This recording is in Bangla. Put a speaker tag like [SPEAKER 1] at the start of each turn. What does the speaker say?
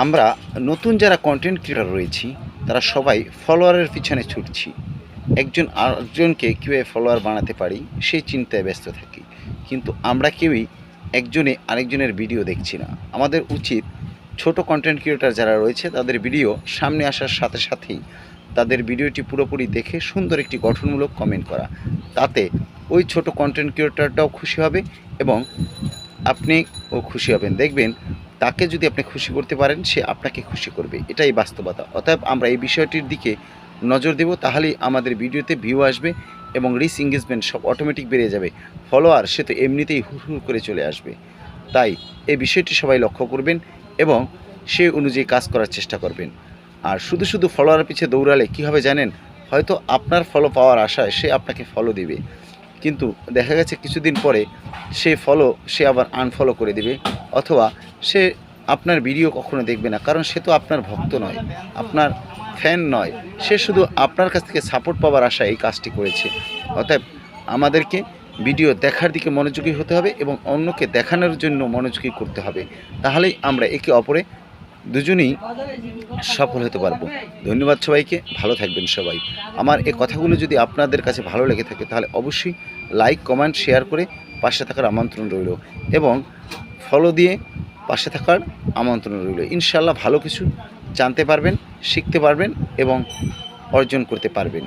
[SPEAKER 1] আমরা নতুন যারা কন্টেন্ট ক্রিয়েটর রয়েছি, তারা সবাই ফলোয়ারের পিছনে ছুটছি। একজন আরেকজনকে কীভাবে ফলোয়ার বানাতে পারি সেই চিন্তায় ব্যস্ত থাকি। কিন্তু আমরা কেউই একজনে আরেকজনের ভিডিও দেখছি না। আমাদের উচিত ছোট কন্টেন্ট ক্রিয়েটর যারা রয়েছে, তাদের ভিডিও সামনে আসার সাথে সাথেই তাদের ভিডিওটি পুরোপুরি দেখে সুন্দর একটি গঠনমূলক কমেন্ট করা। তাতে ওই ছোট কন্টেন্ট ক্রিয়েটরটাও খুশি হবে এবং আপনি ও খুশি হবেন। দেখবেন তাকে যদি আপনি খুশি করতে পারেন, সে আপনাকে খুশি করবে। এটাই বাস্তবতা। অতএব আমরা এই বিষয়টির দিকে নজর দেব, তাহলেই আমাদের ভিডিওতে ভিউ আসবে এবং রিচ এঙ্গেজমেন্ট সব অটোমেটিক বেড়ে যাবে। ফলোয়ার সে তো এমনিতেই হুড় হুড় করে চলে আসবে। তাই এই বিষয়টি সবাই লক্ষ্য করবেন এবং সে অনুযায়ী কাজ করার চেষ্টা করবেন। আর শুধু শুধু ফলোয়ার পিছে দৌড়ালে কী হবে জানেন? হয়তো আপনার ফলো পাওয়ার আশায় সে আপনাকে ফলো দিবে। কিন্তু দেখা গেছে কিছুদিন পরে সে ফলো সে আবার আনফলো করে দিবে। অথবা সে আপনার ভিডিও কখনো দেখবে না, কারণ সে তো আপনার ভক্ত নয়, আপনার ফ্যান নয়। সে শুধু আপনার কাছ থেকে সাপোর্ট পাওয়ার আশা এই কাজটি করেছে। অতএব আমাদেরকে ভিডিও দেখার দিকে মনোযোগী হতে হবে এবং অন্যকে দেখানোর জন্য মনোযোগী করতে হবে। তাহলেই আমরা একে অপরে দুজনেই সফল হতে পারব। ধন্যবাদ সবাইকে, ভালো থাকবেন সবাই। আমার এই কথাগুলো যদি আপনাদের কাছে ভালো লেগে থাকে, তাহলে অবশ্যই লাইক কমেন্ট শেয়ার করে পাশে থাকার আমন্ত্রণ রইল এবং ফলো দিয়ে পাশে থাকার আমন্ত্রণ রইল। ইনশাল্লাহ ভালো কিছু জানতে পারবেন, শিখতে পারবেন এবং অর্জন করতে পারবেন।